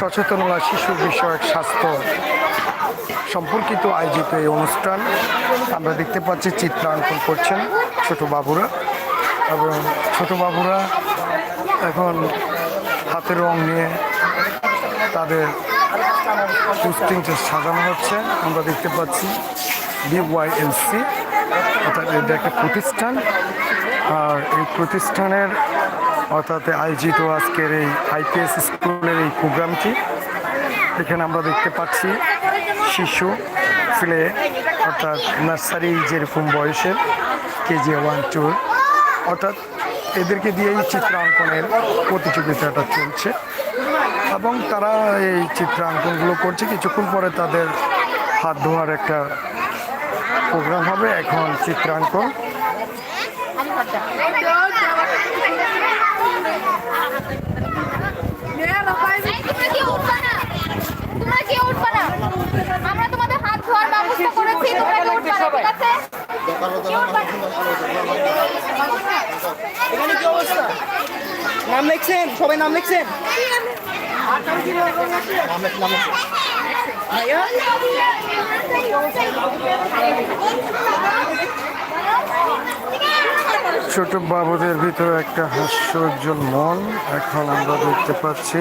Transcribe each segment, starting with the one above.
সচেতনতা শিশু বিষয়ক স্বাস্থ্য সম্পর্কিত আয়োজিত এই অনুষ্ঠান। আমরা দেখতে পাচ্ছি চিত্রাঙ্কন করছেন ছোট বাবুরা। এবং ছোট বাবুরা এখন হাতের রং নিয়ে তাদের পোস্টিংটা সাজানো হচ্ছে। আমরা দেখতে পাচ্ছি বিওয়াইএলসি অর্থাৎ এটা একটা প্রতিষ্ঠান। আর এই প্রতিষ্ঠানের অর্থাৎ আয়োজিত আজকের এই আইপিএস স্কুলের এই প্রোগ্রামটি। এখানে আমরা দেখতে পাচ্ছি শিশু প্লে, অর্থাৎ নার্সারি যেরকম বয়সের, কেজি ওয়ান, টু। অর্থাৎ এদেরকে দিয়েই চিত্রাঙ্কনের প্রতিযোগিতাটা চলছে। এবং তারা এই চিত্রাঙ্কনগুলো করছে। কিছুক্ষণ পরে তাদের হাত ধোয়ার একটা প্রোগ্রাম হবে। এখন চিত্রাঙ্কন তোমরা কি উঠবা না তোমরা কি উঠবা না আমরা তোমাদের হাত ধোয়ার ব্যবস্থা করেছি তোমরা কি উঠবা না ঠিক আছে কি উঠবা না? এখানে কি অবস্থা নাম লিখছেন? সবাই নাম লিখছেন? ছোট বাবুদের ভিতরে একটা হাস্যোজ্জ্বল মন এখন আমরা দেখতে পাচ্ছি।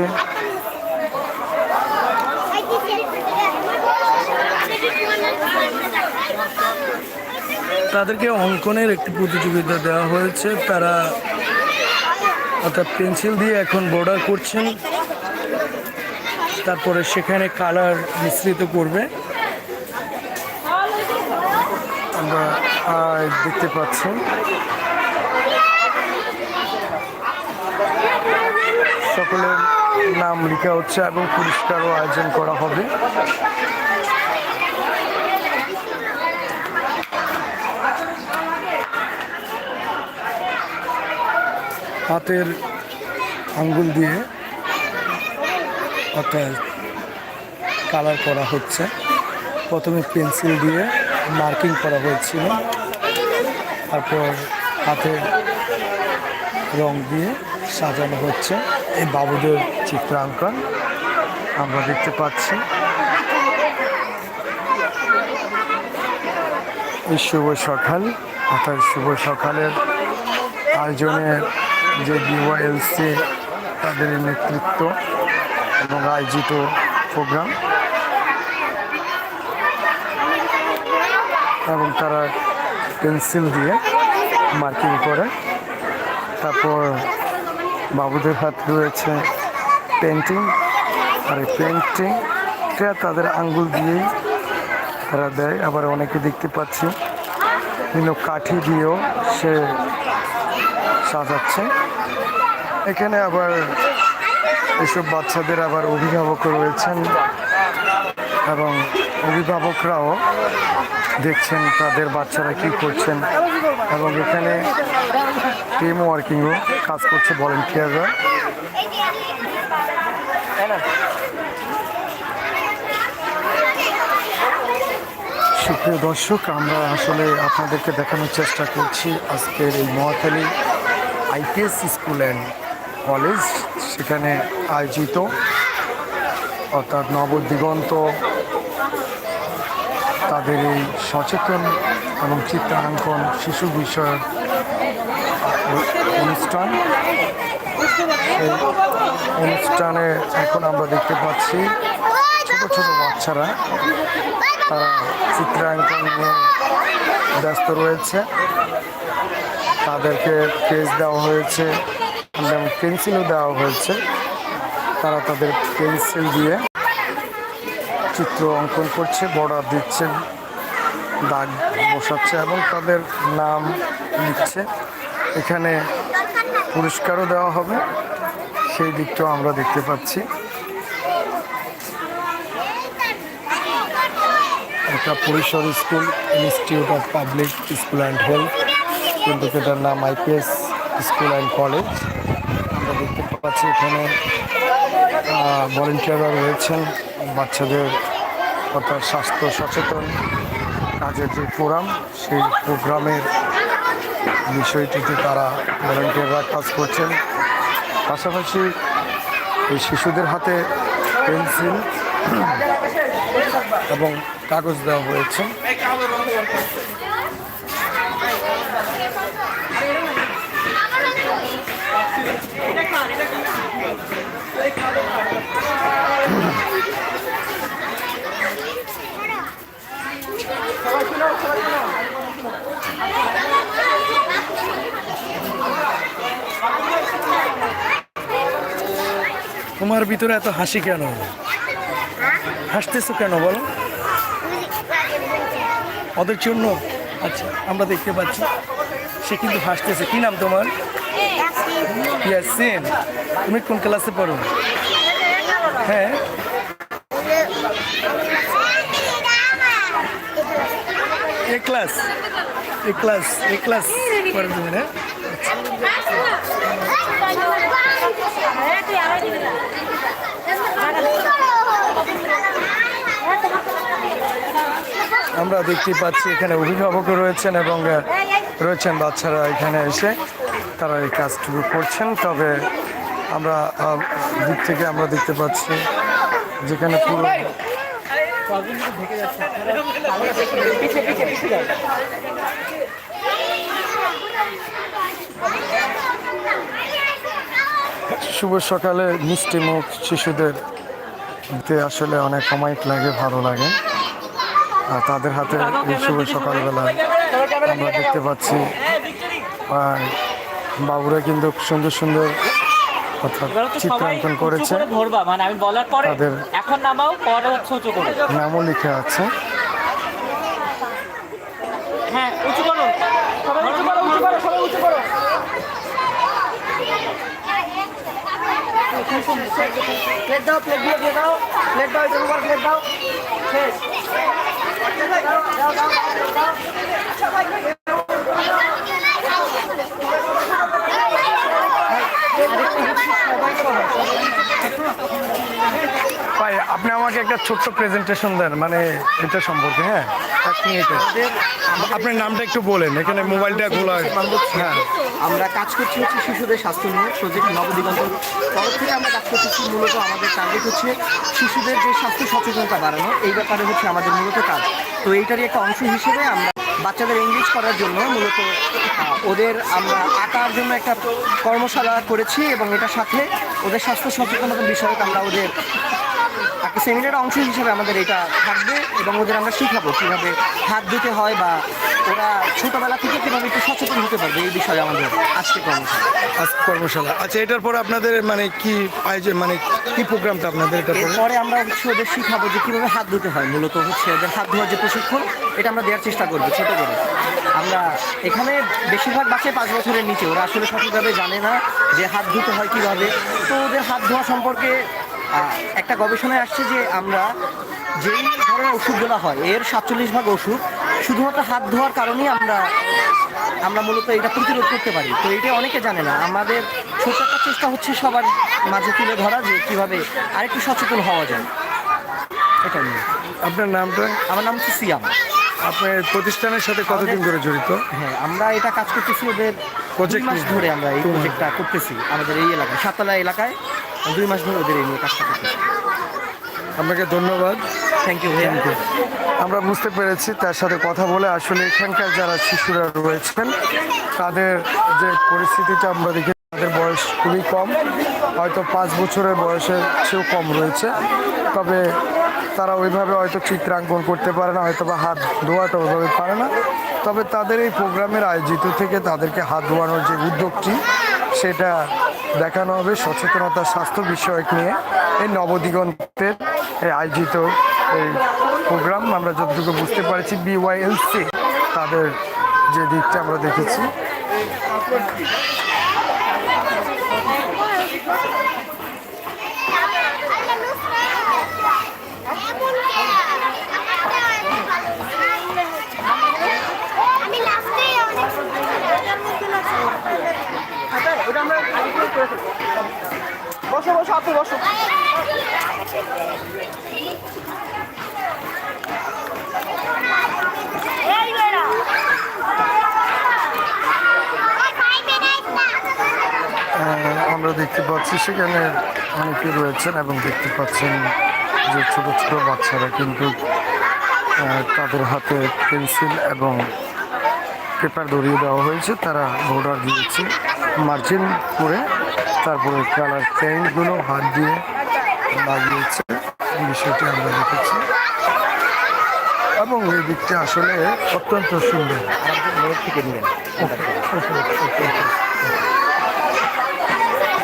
তাদেরকে অঙ্কনের একটি প্রতিযোগিতা দেওয়া হয়েছে। তারা অর্থাৎ পেন্সিল দিয়ে এখন বর্ডার করছেন। তারপরে সেখানে কালার মিশ্রিত করবে। আমরা দেখতে পাচ্ছি। সকলের নাম লেখা হচ্ছে এবং পুরস্কারও আয়োজন করা হবে। হাতের আঙ্গুল দিয়ে অর্থাৎ কালার করা হচ্ছে। প্রথমে পেন্সিল দিয়ে মার্কিং করা হয়েছিল। তারপর হাতে রং দিয়ে সাজানো হচ্ছে। এই বাবুদের চিত্রাঙ্কন আমরা দেখতে পাচ্ছি। এই শুভ সকাল, অর্থাৎ শুভ সকালের আয়োজনের যে বিওয়াইএলসি তাদের নেতৃত্ব এবং আয়োজিত প্রোগ্রাম। এবং তারা পেন্সিল দিয়ে মার্কিং করে। তারপর বাবুদের হাত রয়েছে পেন্টিং আর এই পেন্টিংটা তাদের আঙ্গুল দিয়েই তারা দেয়। আবার অনেকে দেখতে পাচ্ছি বিভিন্ন কাঠি দিয়েও সে সাজাচ্ছে। এখানে আবার এসব বাচ্চাদের আবার অভিভাবক রয়েছেন এবং অভিভাবকরাও দেখছেন তাদের বাচ্চারা কি করছেন এবং এখানে টিম ওয়ার্কিংও কাজ করছে ভলেন্টিয়াররা সুপ্রিয় দর্শক, আমরা আসলে আপনাদেরকে দেখানোর চেষ্টা করছি আজকের এই Noakhali IPS school and college সেখানে আয়োজিত, অর্থাৎ নবদিগন্ত তাদের এই সচেতন এবং চিত্রাঙ্কন শিশু বিষয়ক অনুষ্ঠান। সেই অনুষ্ঠানে এখন আমরা দেখতে পাচ্ছি ছোট ছোট বাচ্চারা, তারা চিত্রাঙ্কন নিয়ে ব্যস্ত রয়েছে। তাদেরকে পেজ দেওয়া হয়েছে, এবং পেন্সিলও দেওয়া হয়েছে। তারা তাদের পেন্সিল দিয়ে চিত্র অঙ্কন করছে, বর্ডার দিচ্ছে, দাগ বসাচ্ছে, এবং তাদের নাম লিখছে। এখানে পুরস্কারও দেওয়া হবে, সেই দিকটাও আমরা দেখতে পাচ্ছি। একটা পরিসর school institute of public school and health কিন্তু এটার নাম আইপিএস স্কুল অ্যান্ড কলেজ। দেখতে পাচ্ছি এখানে ভলেন্টিয়াররা রয়েছেন, বাচ্চাদের অর্থাৎ স্বাস্থ্য সচেতন কাজের যে প্রোগ্রাম সেই প্রোগ্রামের বিষয়টিতে তারা ভলেন্টিয়াররা কাজ করছেন। পাশাপাশি এই শিশুদের হাতে পেন্সিল এবং কাগজ দেওয়া হয়েছে। তোমার ভিতরে এত হাসি কেন? হাসতেছো কেন বলো? ওদের জন্য আচ্ছা আমরা দেখতে পাচ্ছি। সে কিন্তু হাসতেছে। কী নাম তোমার? ইয়াসিন। তুমি কোন ক্লাসে পড়ো? হ্যাঁ। A class A class A class পড়ো তুমি না আমরা দেখতে পাচ্ছি এখানে অভিভাবকও রয়েছেন এবং রয়েছেন বাচ্চারা এখানে এসে তারা এই কাজটুকু করছেন। তবে আমরা দিক থেকে আমরা দেখতে পাচ্ছি যেখানে পুরো শুভ সকালে মিষ্টি মুখ শিশুদের আসলে অনেক অমায়িক লাগে, ভালো লাগে। আর তাদের হাতে শুভ সকালবেলা আমরা দেখতে পাচ্ছি বাবুরা কিন্তু সুন্দর সুন্দর চিত্রাঙ্কন করেছে মানে তাদের- এখন নামাও নামও লিখে আছে হ্যাঁ প্লেট দাও প্লেট দিয়ে দিয়ে দাও প্লেট দাও প্লেট দাও শেষ দাও ভাই আপনি আমাকে একটা ছোট্ট প্রেজেন্টেশন দেন মানে এটা সম্পর্কে হ্যাঁ? এক মিনিটে। আপনার নামটা একটু বলেন এখানে মোবাইলটা খোলা হ্যাঁ। আমরা কাজ করছি হচ্ছে শিশুদের স্বাস্থ্য নিয়ে প্রজেক্ট নবদিগন্ত তরফ থেকে আমরা কাজ করতেছি মূলত আমাদের টার্গেট হচ্ছে শিশুদের যে স্বাস্থ্য সচেতনতা বাড়ানো এই ব্যাপারে হচ্ছে আমাদের মূলত কাজ। তো এইটারই একটা অংশ হিসেবে আমরা বাচ্চাদের এঙ্গেজ করার জন্য মূলত ওদের আমরা আঁকার জন্য একটা কর্মশালা করেছি এবং এটার সাথে ওদের স্বাস্থ্য সচেতনতার বিষয়ক আমরা ওদের একটা সেমিনারের অংশ হিসেবে আমাদের এটা থাকবে এবং ওদের আমরা শিখাবো কীভাবে হাত দিতে হয় বা ওরা ছোটোবেলা থেকে কীভাবে একটু সচেতন হতে পারবে এই বিষয়ে আমাদের আজকে কর্মশালা। আজ কর্মশালা। আচ্ছা এটার পর আপনাদের মানে কি আয়োজন মানে কি প্রোগ্রামটা আপনাদের এটার পরে? আমরা হচ্ছে ওদের শিখাবো যে কীভাবে হাত ধুতে হয় মূলত হচ্ছে ওদের হাত ধোয়ার যে প্রশিক্ষণ এটা আমরা দেওয়ার চেষ্টা করব ছোটো করে। আমরা এখানে বেশিরভাগ বাচ্চাই পাঁচ বছরের নিচে ওরা আসলে সঠিকভাবে জানে না যে হাত ধুতে হয় কীভাবে। তো ওদের হাত ধোয়া সম্পর্কে একটা গবেষণায় আসছে যে আমরা যেই ধরনের ওষুধগুলো হয় এর সাতচল্লিশ ভাগ ওষুধ শুধুমাত্র হাত ধোয়ার কারণেই আমরা আমরা মূলত এটা প্রতিরোধ করতে পারি। তো এটা অনেকে জানে না। আমাদের ছোট্ট একটা চেষ্টা হচ্ছে সবার মাঝে তুলে ধরা যে কীভাবে আরেকটু সচেতন হওয়া যায়। এটা নিয়ে। আপনার নামটা? আমার নাম হচ্ছে সিয়াম। আপনার প্রতিষ্ঠানের সাথে কতদিন ধরে জড়িত? হ্যাঁ আমরা এটা কাজ করতেছি ওদের মাস ধরে আমরা এই প্রজেক্টটা করতেছি আমাদের এই এলাকায় সাততলা এলাকায়। দুই মাস ধরে ওদের এই নিয়ে কাজটা করতেছি। আপনাকে ধন্যবাদ। থ্যাংক ইউ থ্যাংক ইউ আমরা বুঝতে পেরেছি তার সাথে কথা বলে আসলে এখানকার যারা শিশুরা রয়েছেন তাদের যে পরিস্থিতিটা আমরা দেখি তাদের বয়স খুবই কম। হয়তো পাঁচ বছরের বয়সের চেয়েও কম রয়েছে। তবে তারা ওইভাবে হয়তো চিত্রাঙ্কন করতে পারে না হয়তো বা হাত ধোয়াটা ওইভাবে পারে না। তবে তাদের এই প্রোগ্রামের আয়োজিত থেকে তাদেরকে হাত ধোয়ানোর যে উদ্যোগটি সেটা দেখানো হবে সচেতনতা স্বাস্থ্য বিষয়ক নিয়ে এই নবদিগন্তের আয়োজিত এই প্রোগ্রাম। আমরা যতটুকু বুঝতে পারছি বিওয়াইএলসি তাদের যে দিকটা আমরা দেখেছি আমি লাস্টে ওটা আমরা আগে থেকে বসো বসো আপনি বসো। আমরা দেখতে পাচ্ছি সেখানে অনেকে রয়েছেন এবং দেখতে পাচ্ছেন যে ছোট ছোট বাচ্চারা কিন্তু তাদের হাতে পেন্সিল এবং পেপার ধরিয়ে দেওয়া হয়েছে। তারা বর্ডার দিয়েছে মার্জিন করে। তারপরে কালার পেইন্টগুলো হাত দিয়ে লাগিয়েছে। বিষয়টি আমরা দেখেছি। এবং এই দিকটা আসলে অত্যন্ত সুন্দর।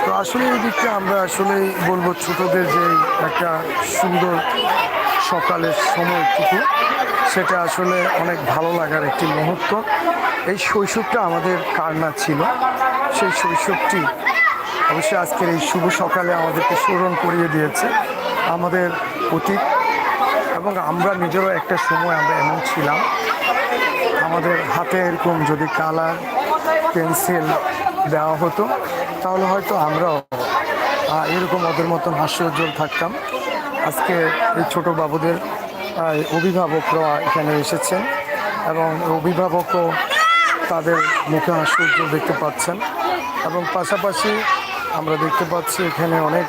তো আসলে এই দিকটা আমরা আসলে বলব ছোটদের যে একটা সুন্দর সকালের সময়টুকু, সেটা আসলে অনেক ভালো লাগার একটি মুহূর্ত। এই শৈশবটা আমাদের কান্না ছিল? সেই শৈশবটি অবশ্যই আজকের এই শুভ সকালে আমাদেরকে স্মরণ করিয়ে দিয়েছে আমাদের অতীত। এবং আমরা নিজেরও একটা সময় আমরা এমন ছিলাম। আমাদের হাতে এরকম যদি কালার, পেন্সিল দেওয়া হতো, তাহলে হয়তো আমরাও এরকম ওদের মতন হাস্যোজ্জ্বল থাকতাম। আজকে এই ছোট বাবুদের অভিভাবকরা এখানে এসেছেন এবং অভিভাবকও তাদের মুখে হাস্যোজ্জ্বল দেখতে পাচ্ছেন। এবং পাশাপাশি আমরা দেখতে পাচ্ছি এখানে অনেক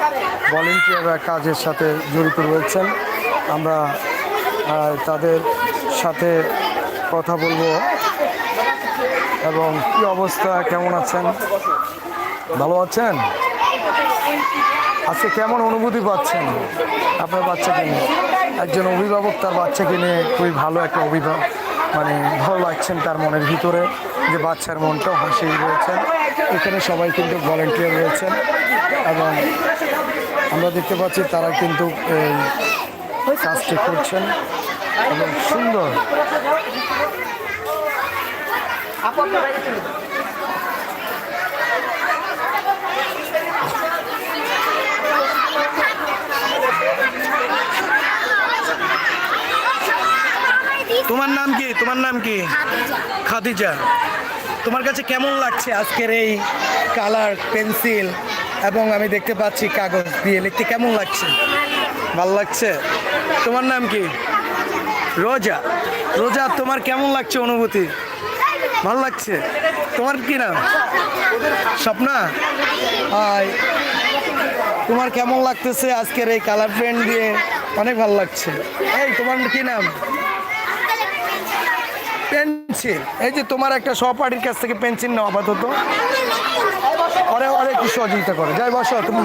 ভলেন্টিয়াররা কাজের সাথে জড়িত রয়েছেন। আমরা তাদের সাথে কথা বলব। এবং কি অবস্থা? কেমন আছেন? ভালো আছেন? আজকে কেমন অনুভূতি পাচ্ছেন আপনার বাচ্চাকে নিয়ে? একজন অভিভাবক তার বাচ্চাকে নিয়ে খুবই ভালো একটা অভিভাবক মানে ভালো লাগছেন তার মনের ভিতরে, যে বাচ্চার মনটাও হাসি রয়েছেন এখানে সবাই কিন্তু ভলেন্টিয়ার রয়েছেন এবং আমরা দেখতে পাচ্ছি তারা কিন্তু এই কাজটি করছেন। এবং সুন্দর। তোমার নাম কি? তোমার নাম কি? খাদিজা। তোমার কাছে কেমন লাগছে আজকের এই কালার, পেন্সিল এবং আমি দেখতে পাচ্ছি কাগজ দিয়ে? লিখতে কেমন লাগছে? ভালো লাগছে। তোমার নাম কি? রোজা। রোজা, তোমার কেমন লাগছে অনুভূতি? ভালো লাগছে? তোমার কি নাম? স্বপ্না? তোমার কেমন লাগতেছে আজকের এই কালার পেন দিয়ে? অনেক ভালো লাগছে। এই, তোমার কি নাম? পেন্সিল। এই যে তোমার একটা সহপাঠীর কাছ থেকে পেন্সিল নাও আপাতত। অরে অরে একটু সহযোগিতা করো। যাই বসো, তুমি।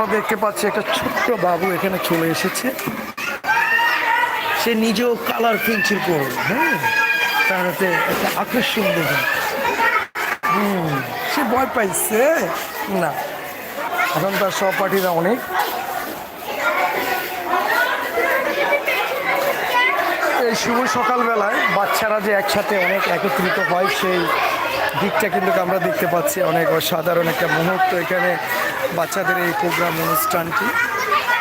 আমরা দেখতে পাচ্ছি একটা ছোট্ট বাবু এখানে চলে এসেছে। সে নিজেও কালার পেন্সিল করবে হ্যাঁ? তার হাতে একটা আকর্ষণ দেবে হুম, সে ভয় পাইছে? না। এখন তার সহপাঠীরা অনেক। এই শুভ সকালবেলায় বাচ্চারা যে একসাথে অনেক একত্রিত হয়, সেই দিকটা কিন্তু আমরা দেখতে পাচ্ছি। অনেক অসাধারণ একটা মুহূর্ত এখানে বাচ্চাদের এই প্রোগ্রাম অনুষ্ঠানটি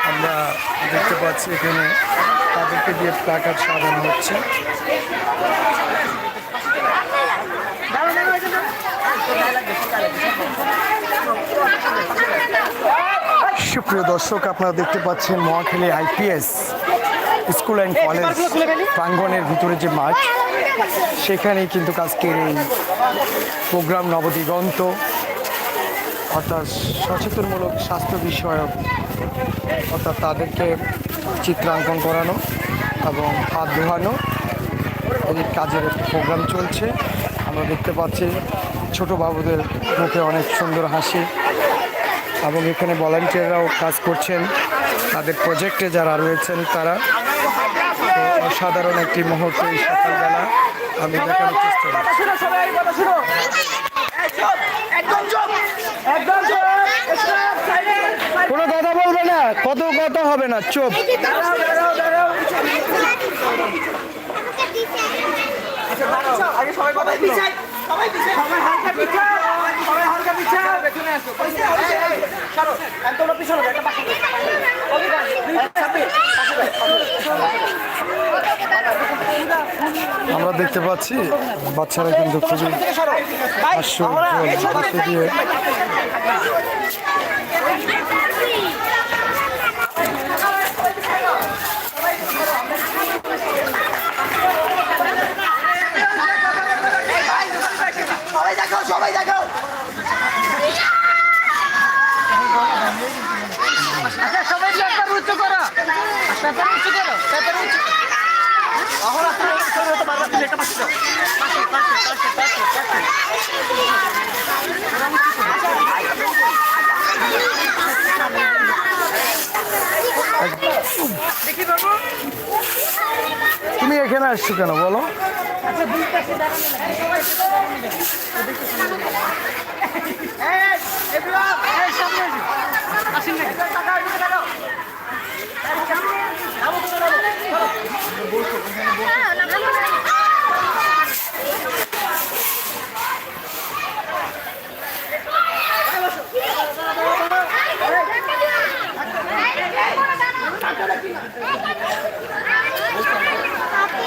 আমরা দেখতে পাচ্ছি এখানে তাদেরকে দিয়ে প্লাকার সাজানো হচ্ছে। সুপ্রিয় দর্শক, আপনারা দেখতে পাচ্ছেন Mohakhali IPS school and college প্রাঙ্গনের ভিতরে যে মাঠ, সেখানেই কিন্তু আজকের এই প্রোগ্রাম নবদিগন্ত অর্থাৎ সচেতনমূলক স্বাস্থ্য বিষয়ক, অর্থাৎ তাদেরকে চিত্রাঙ্কন করানো এবং হাত ধোয়ানো এই কাজের প্রোগ্রাম চলছে। আমরা দেখতে পাচ্ছি ছোট বাবুদের মুখে অনেক সুন্দর হাসি এবং এখানে ভলান্টিয়াররাও কাজ করছেন। তাদের প্রজেক্টে যারা রয়েছেন তারা অসাধারণ একটি মুহূর্ত সকালবেলা। আমি দেখানোর চেষ্টা করছি। কোনো কথা বলবে না কত কথা হবে না চুপ দাঁড়াও আগে সবাই কথা আমরা দেখতে পাচ্ছি বাচ্চারা কিন্তু খুবই সরো। ভাই, আমরা এই হাস্যোজ্জ্বল সবাই হাসি দিয়ে সবাই দেখো সবাই দেখো আচ্ছা সবাই পেপার উঁচু করো পেপার উঁচু করো পেপার উঁচু এখন আপনারা সরে হতে পারবেন না, এটা পাশে যাও। পাশে, পাশে, পাশে, পাশে, পাশে। দেখি বাবু তুমি এখানে আসছো কেন বলো এই, everyone, এই, সামনে আসেন নাকি? টাকা, এদিকে টাকা। এই, সামনে। নামো, তুমি নামো।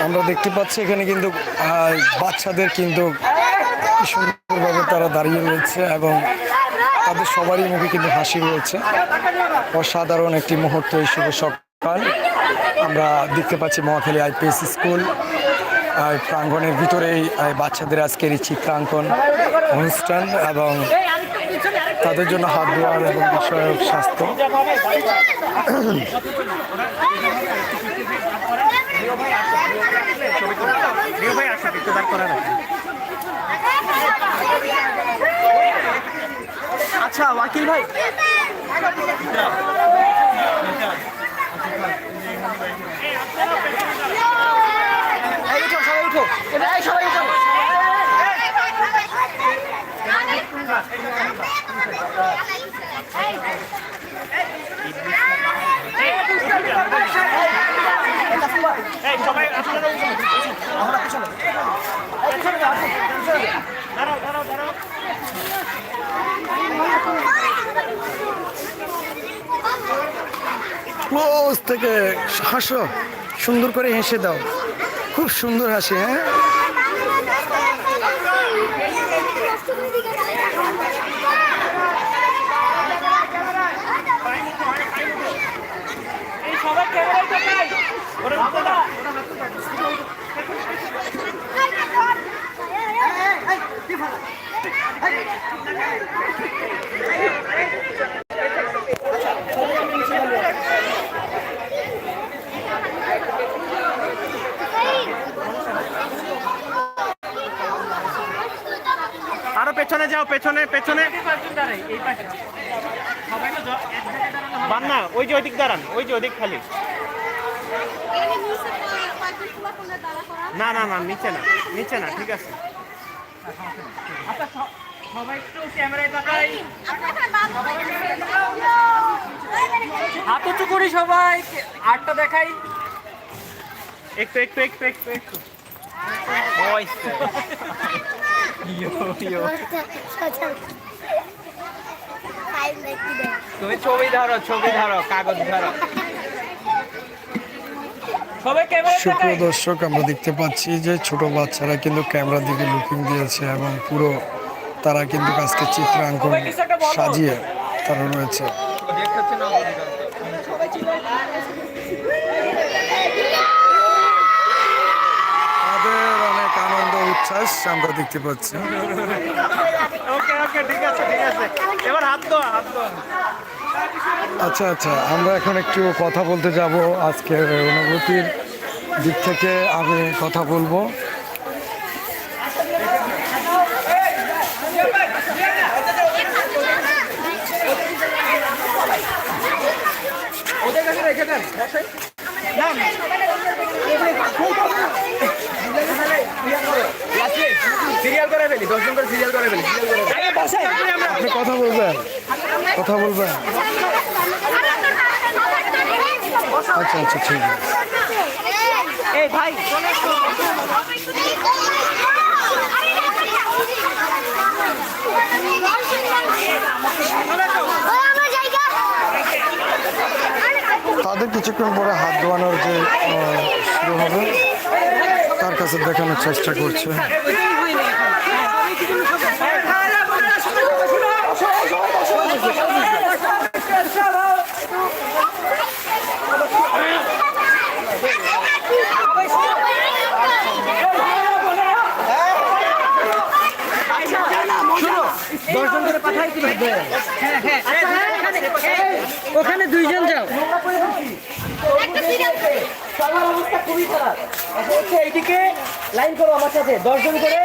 আমরা দেখতে পাচ্ছি এখানে কিন্তু বাচ্চাদের কিন্তু সুন্দরভাবে তারা দাঁড়িয়ে রয়েছে এবং তাদের সবারই মুখে কিন্তু হাসি রয়েছে। অসাধারণ একটি মুহূর্ত এই শুভ সকাল। আমরা দেখতে পাচ্ছি মহাখালী আইপিএস স্কুল, আর প্রাঙ্গণের ভিতরেই বাচ্চাদের আজকের এই চিত্রাঙ্কন অনুষ্ঠান এবং তাদের জন্য হাত ধোয়ার এবং বিষয়ক স্বাস্থ্য। আচ্ছা ওয়াকিল ভাই। এই, উঠো, সবাই উঠো। এই, সবাই উঠো। ক্লোজ থেকে হাসো সুন্দর করে হেসে দাও খুব সুন্দর হাসি হ্যাঁ সবাই আরও পেছনে পেছনে। পেছনে বান না ওই যে ওইদিক দাঁড়ান ওই যে ওইদিক খালি। না না না নিচে না নিচে না ঠিক আছে। সবাই একটু ক্যামেরায় তাকাই হাত উঁচু করি সবাই আটটা দেখাই। একটু একটু একটু একটু একটু। তুমি ছবি ধরো ছবি ধরো কাগজ ধরো। সুপ্রিয় দর্শক আমরা দেখতে পাচ্ছি যে ছোট বাচ্চারা কিন্তু ক্যামেরার দিকে লুকিং দিয়েছে এবং পুরো তারা কিন্তু আজকে চিত্রাঙ্কন সাজিয়ে তারা রয়েছে তাদের অনেক আনন্দ আমরা দেখতে পাচ্ছি। ওকে ওকে ঠিক আছে ঠিক আছে। এবার হাত দোয়া হাত দোয়া আচ্ছা আচ্ছা আমরা এখন একটু কথা বলতে যাব আজকের অনুভূতির দিক থেকে আমি কথা বলব। ওদের কাছে রেখে দেন। কথা বলবেন। কথা বলবেন। আচ্ছা আচ্ছা ঠিক আছে। ভাই তাদের কিছুক্ষণ পরে হাত ধোয়ানোর যে শুরু হবে তার কাছে দেখানোর চেষ্টা করছে। ওখানে দুইজন যাও। একটা সবার অবস্থা খুবই খারাপ। এখন এইদিকে লাইন করো আমার সাথে। দশজন করো।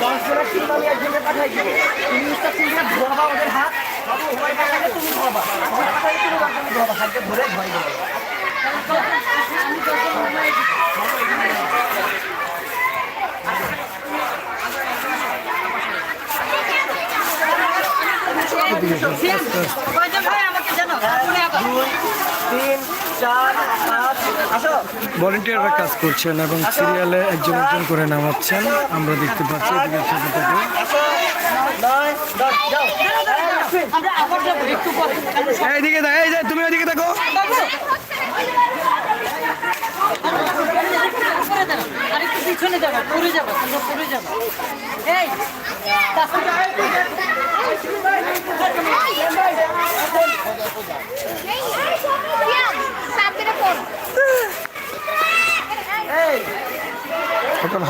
দশজনের টিম আমি একজনের ভলেন্টিয়াররা কাজ করছেন এবং সিরিয়ালে একজন একজন করে নামাচ্ছেন। আমরা দেখতে পাচ্ছি এইদিকে এই যে, তুমি ওইদিকে দেখো।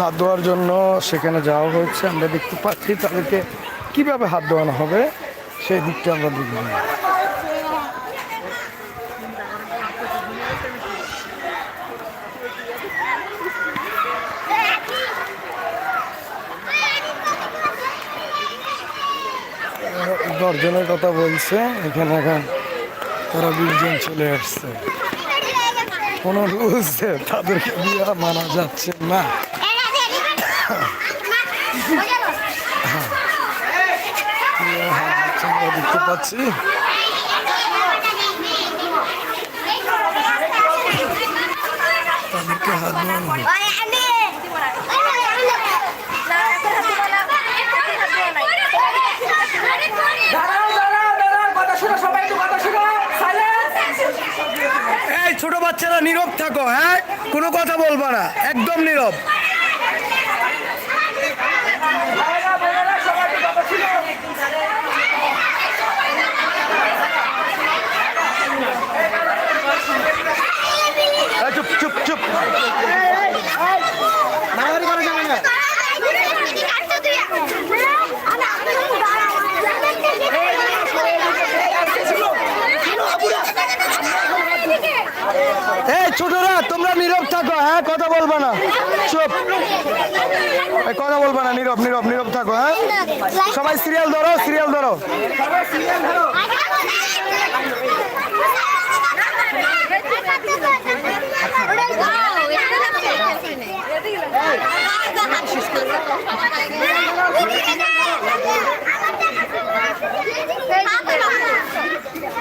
হাত ধোয়ার জন্য সেখানে যাওয়া হয়েছে, আমরা দেখতে পাচ্ছি তাদেরকে কীভাবে হাত ধোয়ানো হবে, সেই দিকটা আমরা দেখব। দশজনের কথা বলছে, এখানে এখন তারা বিশজন চলে আসছে। কোনো রুলসে তাদেরকে বিয়া মানা যাচ্ছে না বিয়ে হাত দিচ্ছে আমরা দেখতে পাচ্ছি। তাদেরকে ছোট বাচ্চারা নীরব থাকো হ্যাঁ? কোনো কথা বলবা না একদম নীরব এই, চুপ চুপ চুপ মারামারি করা যাবে না এই ছোটরা তোমরা নীরব থাকো হ্যাঁ কথা বলবা না চুপ এই কথা বলবা না নীরব নীরব নীরব থাকো হ্যাঁ? সবাই সিরিয়াল ধরো সিরিয়াল ধরো।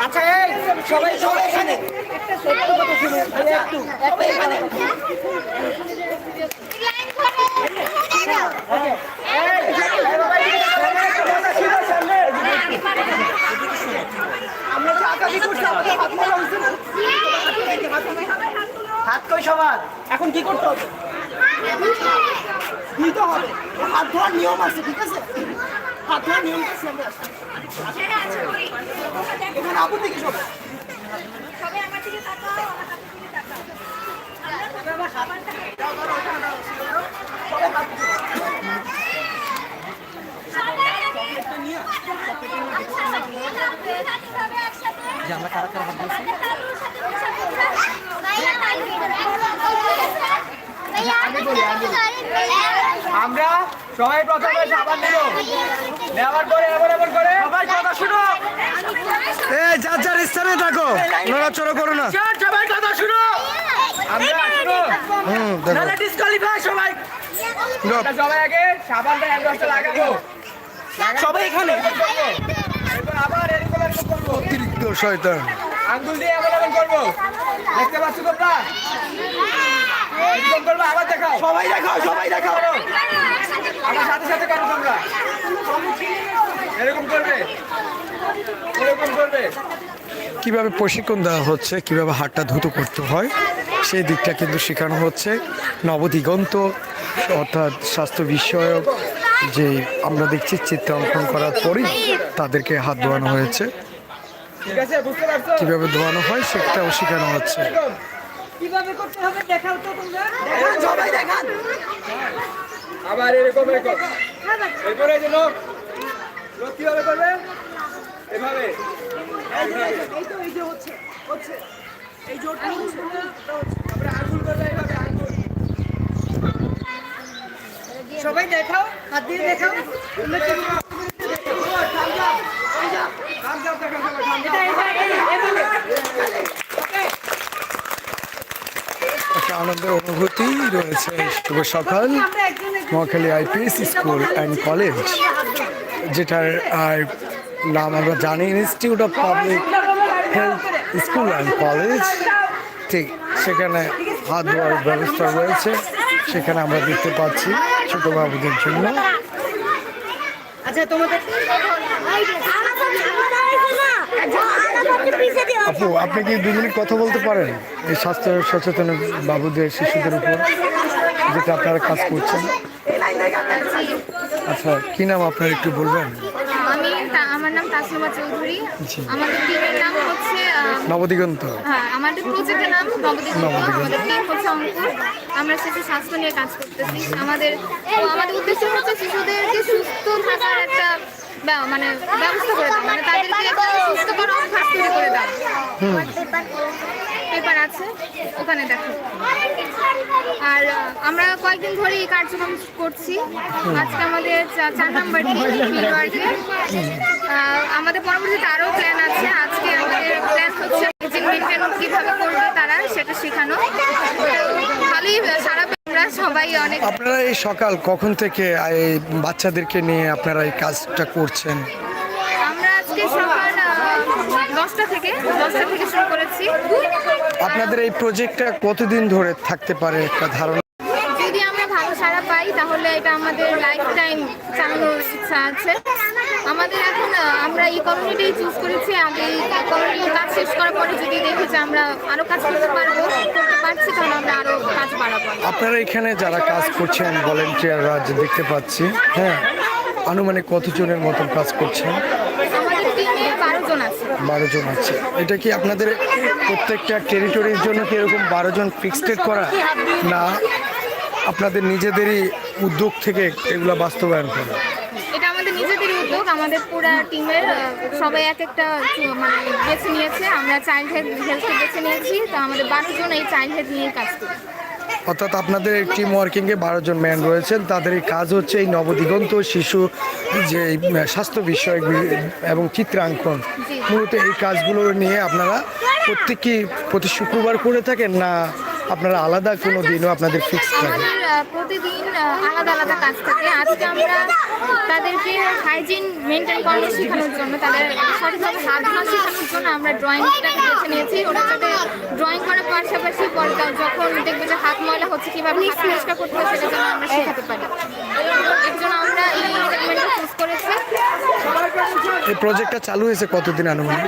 আচ্ছা এই সবাই সবাই এখানে। একটু হাত কই সবার? এখন কি করতে হবে? দিতে হবে? হাত ধোয়ার নিয়ম আছে, ঠিক আছে? হাত ধোয়ার নিয়ম আছে, আমরা এখানে আপু দিকে সব যে আমরা কারা কারা হাত দিয়েছি আমরা সবাই প্রথমে সাবান নিব নেওয়ার পরে এমন এমন করে সবাই কথা শুনো। এই যার যার স্থানে থাকো নড়াচড়া করো না। সবাই কথা শুনো। আমরা শুনো। হুম দেখো। ডিসকোয়ালিফাই সবাই। সবাই আগে সাবানটা এক লাগাবো। সবাই এখানে। আবার এরকম এরকম করব। শয়তান। আঙ্গুল দিয়ে করব। দেখতে পাচ্ছ তোমরা? এরকম করব আবার দেখাও। সবাই দেখাও সবাই দেখাও। আমার সাথে সাথে করো তোমরা। এরকম করবে। এরকম করবে। কীভাবে প্রশিক্ষণ দেওয়া হচ্ছে কীভাবে হাতটা ধুতো করতে হয় সেই দিকটা কিন্তু শেখানো হচ্ছে। নবদিগন্ত অর্থাৎ স্বাস্থ্য বিষয়ক যে আমরা দেখছি চিত্রাঙ্কন করার পরেই তাদেরকে হাত ধোয়ানো হয়েছে ঠিক আছে বুঝতে পারছ কীভাবে ধোয়ানো হয় সেটাও শেখানো হচ্ছে। কীভাবে করতে হবে দেখাও তো তোমরা। দেখান সবাই দেখান। আবার এরকম এরকম এরপরে যে লোক। লোক কীভাবে করবে? এভাবে। এই তো এই যে হচ্ছে হচ্ছে। এই জোরটা হচ্ছে। তারপরে আঙ্গুল করবে এইভাবে আঙ্গুল। সবাই দেখাও হাত দিয়ে দেখাও। একটা আনন্দের অনুভূতি রয়েছে শুভ সকাল Mohakhali IPS school and college যেটার আর নাম আমরা জানি institute of public health school and college ঠিক সেখানে হাত ধোয়ার ব্যবস্থা রয়েছে সেখানে আমরা দেখতে পাচ্ছি ছোট বাবুদের জন্য। আচ্ছা তোমাদের আপু আপনি কি দু মিনিট কথা বলতে পারেন? এই স্বাস্থ্য সচেতন বাবুদের শিশুদের উপর যেটা আপনারা কাজ করছেন? আচ্ছা কি নাম আপনার একটু বলবেন? আমি আমার নাম তাসলিমা চৌধুরী। আমাদের টিমের নাম হচ্ছে নবদিগন্ত। হ্যাঁ আমাদের প্রজেক্টের নাম নবদিগন্ত। নবদিগন্ত। আমাদের টিম হচ্ছে অঙ্কুর। আমরা শিশু স্বাস্থ্য নিয়ে কাজ করতেছি। আমাদের আমাদের উদ্দেশ্য হচ্ছে শিশুদেরকে সুস্থ থাকার একটা মানে ব্যবস্থা করে দেওয়া মানে তাদেরকে একটা সুস্থকর অভ্যাস তৈরি করে দেওয়া পেপার আছে ওখানে দেখো। আর আমরা কয়েকদিন ধরে এই কার্যক্রম করছি। আজকে আমাদের চার নাম্বার আমাদের পরবর্তীতে আরও প্ল্যান আছে। আজকে আমাদের প্ল্যান হচ্ছে কীভাবে করবে তারা সেটা শেখানো। ভালোই সারা সবাই অনেক আপনারা এই সকাল কখন থেকে এই বাচ্চাদেরকে নিয়ে আপনারা এই কাজটা করছেন? আমরা আজকে সকাল দশটা থেকে দশটা থেকে শুরু করেছি। আপনাদের এই প্রজেক্টটা কতদিন ধরে থাকতে পারে একটা ধারণা যদি আমরা ভালো সারা পাই তাহলে এটা আমাদের লাইফ টাইম চালানোর ইচ্ছা আছে। আমাদের এখন আমরা এই কমিউনিটি চুজ করেছি। আগে এই কমিউনিটির কাজ শেষ করার পরে যদি দেখি যে আমরা আরও কাজ করতে পারব করতে পারছি তাহলে আমরা আরও কাজ বাড়াবো। আপনারা এখানে যারা কাজ করছেন ভলেন্টিয়াররা যে দেখতে পাচ্ছি হ্যাঁ আনুমানিক কতজনের মতন কাজ করছেন? আমাদের বারো জন আছে। বারো জন আছে। এটা কি আপনাদের প্রত্যেকটা টেরিটরির জন্য কি এরকম বারো জন ফিক্সড করা? না। আপনাদের নিজেদেরই উদ্যোগ থেকে এগুলো বাস্তবায়ন করা। এটা আমাদের নিজেদের উদ্যোগ আমাদের পুরো টিমের সবাই এক একটা মানে বেছে নিয়েছে। আমরা চাইল্ড হেলথ হেলথকে বেছে নিয়েছি তো আমাদের বারো জন এই চাইল্ড হেলথ নিয়ে কাজ করি। অর্থাৎ আপনাদের টিম ওয়ার্কিংয়ে বারো জন ম্যান রয়েছেন তাদের এই কাজ হচ্ছে এই নবদিগন্ত শিশু যে স্বাস্থ্য বিষয়ক বি- এবং চিত্রাঙ্কন। মূলত এই কাজগুলো নিয়ে আপনারা প্রত্যেকই প্রতি শুক্রবার করে থাকেন না আপনারা আলাদা কোনো দিনও আপনাদের ফিক্স থাকে প্রতিদিন আলাদা আলাদা কাজ থাকে। আজকে আমরা তাদেরকে হাইজিন মেনটেন করানো শেখানোর জন্য তাদের সঠিকভাবে হাত ধোয়া শেখানোর জন্য আমরা ড্রয়িংটাকে বেছে নিয়েছি। ওরা যাতে ড্রয়িং করার পাশাপাশি পরে যখন দেখবে যে হাত ময়লা হচ্ছে কীভাবে হাত পরিষ্কার করতে হয় সেটা যেন আমরা শেখাতে পারি। এর জন্য আমরা এই সেগমেন্টটা চুজ করেছি। এই প্রজেক্টটা চালু হয়েছে কতদিন আনুমানিক?